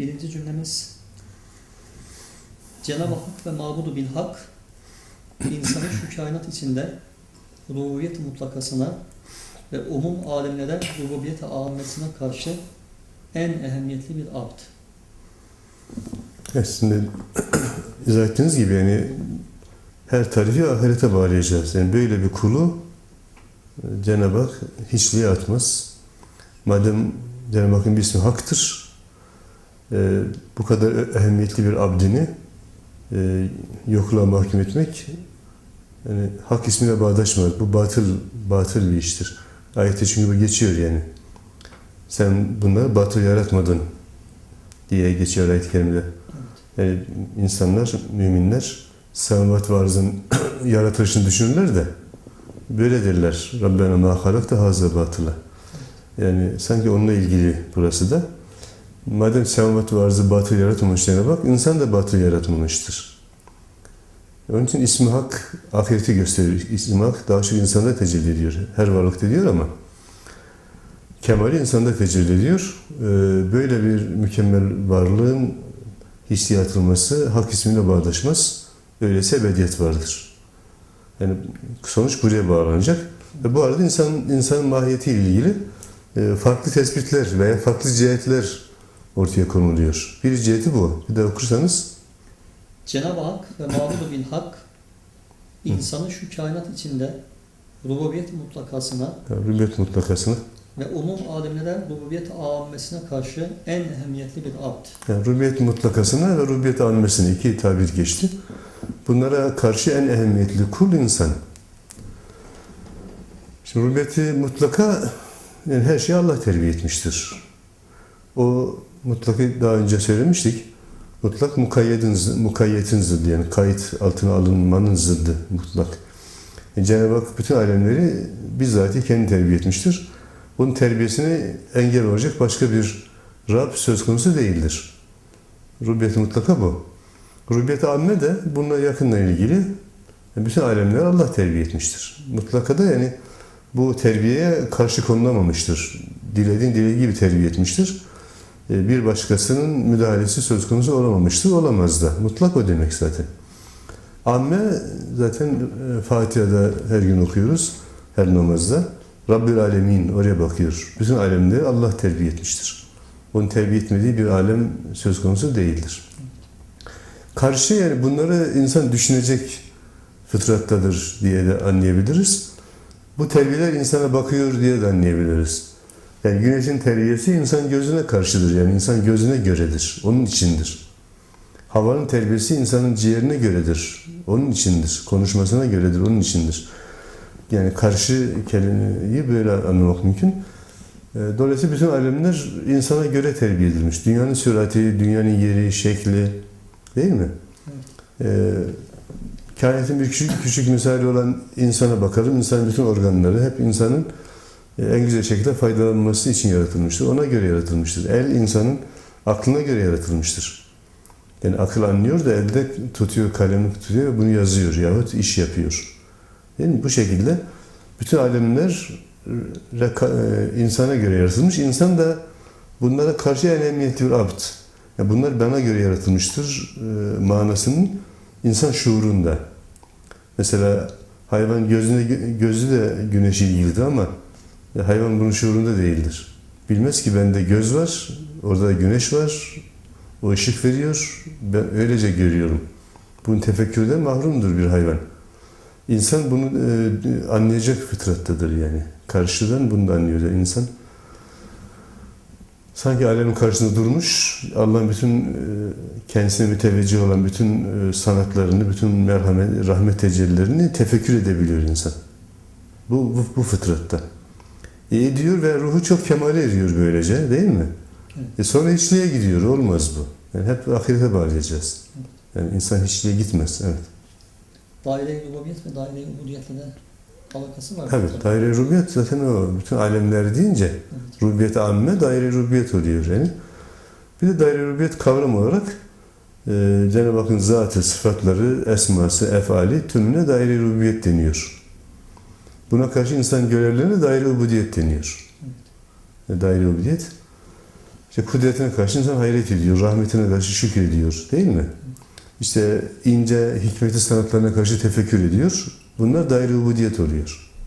Birinci cümlemiz Cenab-ı Hak ve mabudu bil hak insanı şu kainat içinde rububiyet mutlakasına ve umum alemlere rububiyet ammesine karşı en ehemmiyetli bir abd. Şimdi izah ettiğiniz gibi yani her tarifi ahirete bağlayacağız. Yani böyle bir kulu e, Cenab-ı Hak hiçliğe atmaz. Madem Cenab-ı Hakk'ın bir ismi haktır, e, bu kadar ehemmiyetli bir abdini e, yokluğa mahkum etmek yani hak ismine bağdaşmaz. Bu batıl batıl bir iştir. Ayette çünkü bu geçiyor yani. Sen bunları batıl yaratmadın diye geçiyor ayet-i kerimede. Yani insanlar, müminler semavat varzın yaratılışını düşünürler de böyle derler. Rabbena ma halakta haza batıla. Yani sanki onunla ilgili burası da. Madem semavat varzı batıl yaratmamış Cenab-ı insan da batıl yaratmamıştır. Onun için ismi hak ahireti gösteriyor. İsmi hak daha çok insanda tecelli ediyor. Her varlıkta diyor ama kemali insanda tecelli ediyor. Ee, Böyle bir mükemmel varlığın hissiyatılması hak ismine bağdaşmaz. Öyleyse ebediyet vardır. Yani sonuç buraya bağlanacak. Ve bu arada insan insanın mahiyetiyle ilgili e, farklı tespitler veya farklı cihetler ortaya konuluyor. Bir ciheti bu. Bir de okursanız Cenab-ı Hak ve mabudu bil hak insanı şu kainat içinde rububiyet mutlakasına rübiyet mutlakasını ve umum alemlere rububiyet ammesine karşı en ehemmiyetli bir abd. yani rubiyet mutlakasına ve rubiyet almesine iki tabir geçti. Bunlara karşı en ehemmiyetli kul insan. Şimdi rubiyeti mutlaka yani her şeyi Allah terbiye etmiştir. O mutlakı daha önce söylemiştik. Mutlak mukayyedin, mukayyetin zıddı yani kayıt altına alınmanın zıddı mutlak. E, Cenab-ı Hak bütün alemleri bizzat kendi terbiye etmiştir. Bunun terbiyesine engel olacak başka bir Rab söz konusu değildir. Rubiyet mutlaka bu. Rubiyet amme de bununla yakınla ilgili e, bütün alemleri Allah terbiye etmiştir. Mutlaka da yani bu terbiyeye karşı konulamamıştır. Dilediğin dilediği gibi terbiye etmiştir. E, Bir başkasının müdahalesi söz konusu olamamıştır. Olamaz da. Mutlak o demek zaten. Amme zaten e, Fatiha'da her gün okuyoruz. Her namazda. Rabbül Alemin oraya bakıyor. Bütün alemleri Allah terbiye etmiştir. Onun terbiye etmediği bir alem söz konusu değildir. Karşı yani bunları insan düşünecek fıtrattadır diye de anlayabiliriz. Bu terbiyeler insana bakıyor diye de anlayabiliriz. Yani güneşin terbiyesi insan gözüne karşıdır. Yani insan gözüne göredir. Onun içindir. Havanın terbiyesi insanın ciğerine göredir. Onun içindir. Konuşmasına göredir. Onun içindir. Yani karşı kelimeyi böyle anlamak mümkün. E, Dolayısıyla bütün alemler insana göre terbiye edilmiş. Dünyanın sürati, dünyanın yeri, şekli değil mi? E, kainatın bir küçük, küçük misali olan insana bakalım. İnsanın bütün organları hep insanın en güzel şekilde faydalanması için yaratılmıştır. Ona göre yaratılmıştır. El insanın aklına göre yaratılmıştır. Yani akıl anlıyor da elde tutuyor, kalemi tutuyor ve bunu yazıyor yahut iş yapıyor. Mi? Bu şekilde bütün alemler e, insana göre yaratılmış. İnsan da bunlara karşı en bir abd. Yani bunlar bana göre yaratılmıştır e, manasının insan şuurunda. Mesela hayvan gözüne gözü de güneşe ilgilidir ama hayvan bunun şuurunda değildir. Bilmez ki bende göz var, orada da güneş var, o ışık veriyor, ben öylece görüyorum. Bunun tefekkürden mahrumdur bir hayvan. İnsan bunu e, anlayacak fıtrattadır yani. Karşıdan bunu da anlıyor yani insan. Sanki alemin karşısında durmuş, Allah'ın bütün e, kendisine müteveccih olan bütün e, sanatlarını, bütün merhamet, rahmet tecellilerini tefekkür edebiliyor insan. Bu, bu, bu fıtratta. Ediyor ve ruhu çok kemale eriyor böylece değil mi? Evet. E sonra hiçliğe gidiyor, olmaz bu. Yani hep ahirete bağlayacağız. Yani insan hiçliğe gitmez, evet. Daire-i rububiyet ve daire-i ubudiyetle de alakası var. Evet, daire rubiyet zaten o. Bütün alemler deyince Evet. rubiyet amme, daire rubiyet oluyor yani. Bir de daire rubiyet kavram olarak e, Cenab-ı Hakk'ın zatı, sıfatları, esması, efali tümüne daire rubiyet deniyor. Buna karşı insan görevlerine daire ubudiyet deniyor. E, daire ubudiyet. İşte kudretine karşı insan hayret ediyor, rahmetine karşı şükrediyor değil mi? İşte ince hikmeti sanatlarına karşı tefekkür ediyor. Bunlar daire ubudiyet oluyor.